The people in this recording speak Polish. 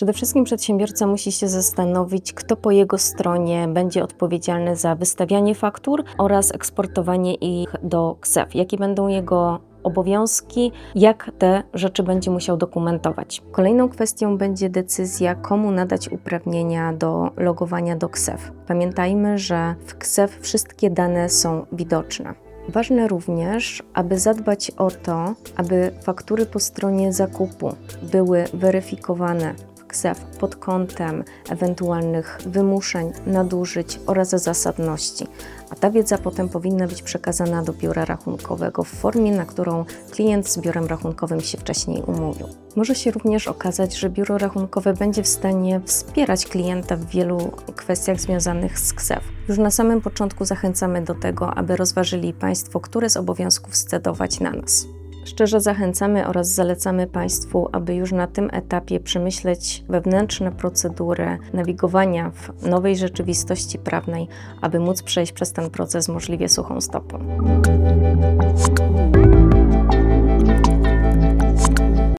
Przede wszystkim przedsiębiorca musi się zastanowić, kto po jego stronie będzie odpowiedzialny za wystawianie faktur oraz eksportowanie ich do KSEF. Jakie będą jego obowiązki, jak te rzeczy będzie musiał dokumentować. Kolejną kwestią będzie decyzja, komu nadać uprawnienia do logowania do KSEF. Pamiętajmy, że w KSEF wszystkie dane są widoczne. Ważne również, aby zadbać o to, aby faktury po stronie zakupu były weryfikowane KSEF pod kątem ewentualnych wymuszeń, nadużyć oraz zasadności. A ta wiedza potem powinna być przekazana do biura rachunkowego w formie, na którą klient z biurem rachunkowym się wcześniej umówił. Może się również okazać, że biuro rachunkowe będzie w stanie wspierać klienta w wielu kwestiach związanych z KSEF. Już na samym początku zachęcamy do tego, aby rozważyli Państwo, które z obowiązków scedować na nas. Szczerze zachęcamy oraz zalecamy Państwu, aby już na tym etapie przemyśleć wewnętrzne procedury nawigowania w nowej rzeczywistości prawnej, aby móc przejść przez ten proces możliwie suchą stopą.